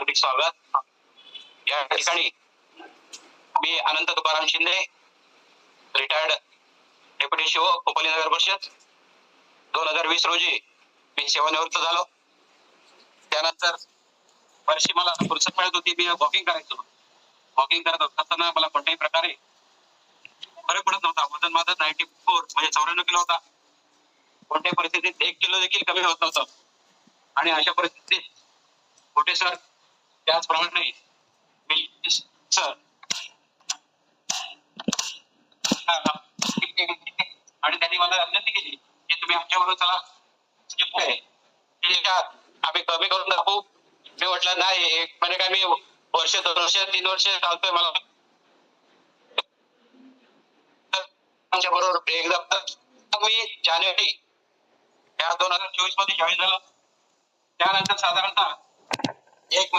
हार्दिक स्वागत. या ठिकाणी मी अनंत तुकाराम शिंदे रिटायर्ड डेप्युटी शिव खोपोली नगर परिषद दोन हजार वीस रोजी मी सेवानिवृत्त झालो. त्यानंतर वर्षी मला फुरसत मिळत होती मी वॉकिंग करायचो. वॉकिंग करत असताना मला कोणत्याही प्रकारे फरक पडत नव्हता. वजन माझं नाईन्टी फोर म्हणजे चौऱ्याण्णव किलो होता. कोणत्याही परिस्थितीत एक किलो देखील कमी होत नव्हतं. आणि अशा परिस्थितीत मोठे सर त्याचप्रमाणे आणि त्यांनी मला विनंती केली की तुम्ही आमच्याबरोबर चला. जे पुढे. ते का आम्ही कमी करून दाखवू. मी म्हटलं नाही एक म्हणजे काय मी वर्ष दोन वर्ष तीन वर्ष चालतोय मला. आमच्या बरोबर एकदा मी जानेवारी या दोन हजार चोवीसमध्ये जॉईन झालो. त्यानंतर साधारणतः एक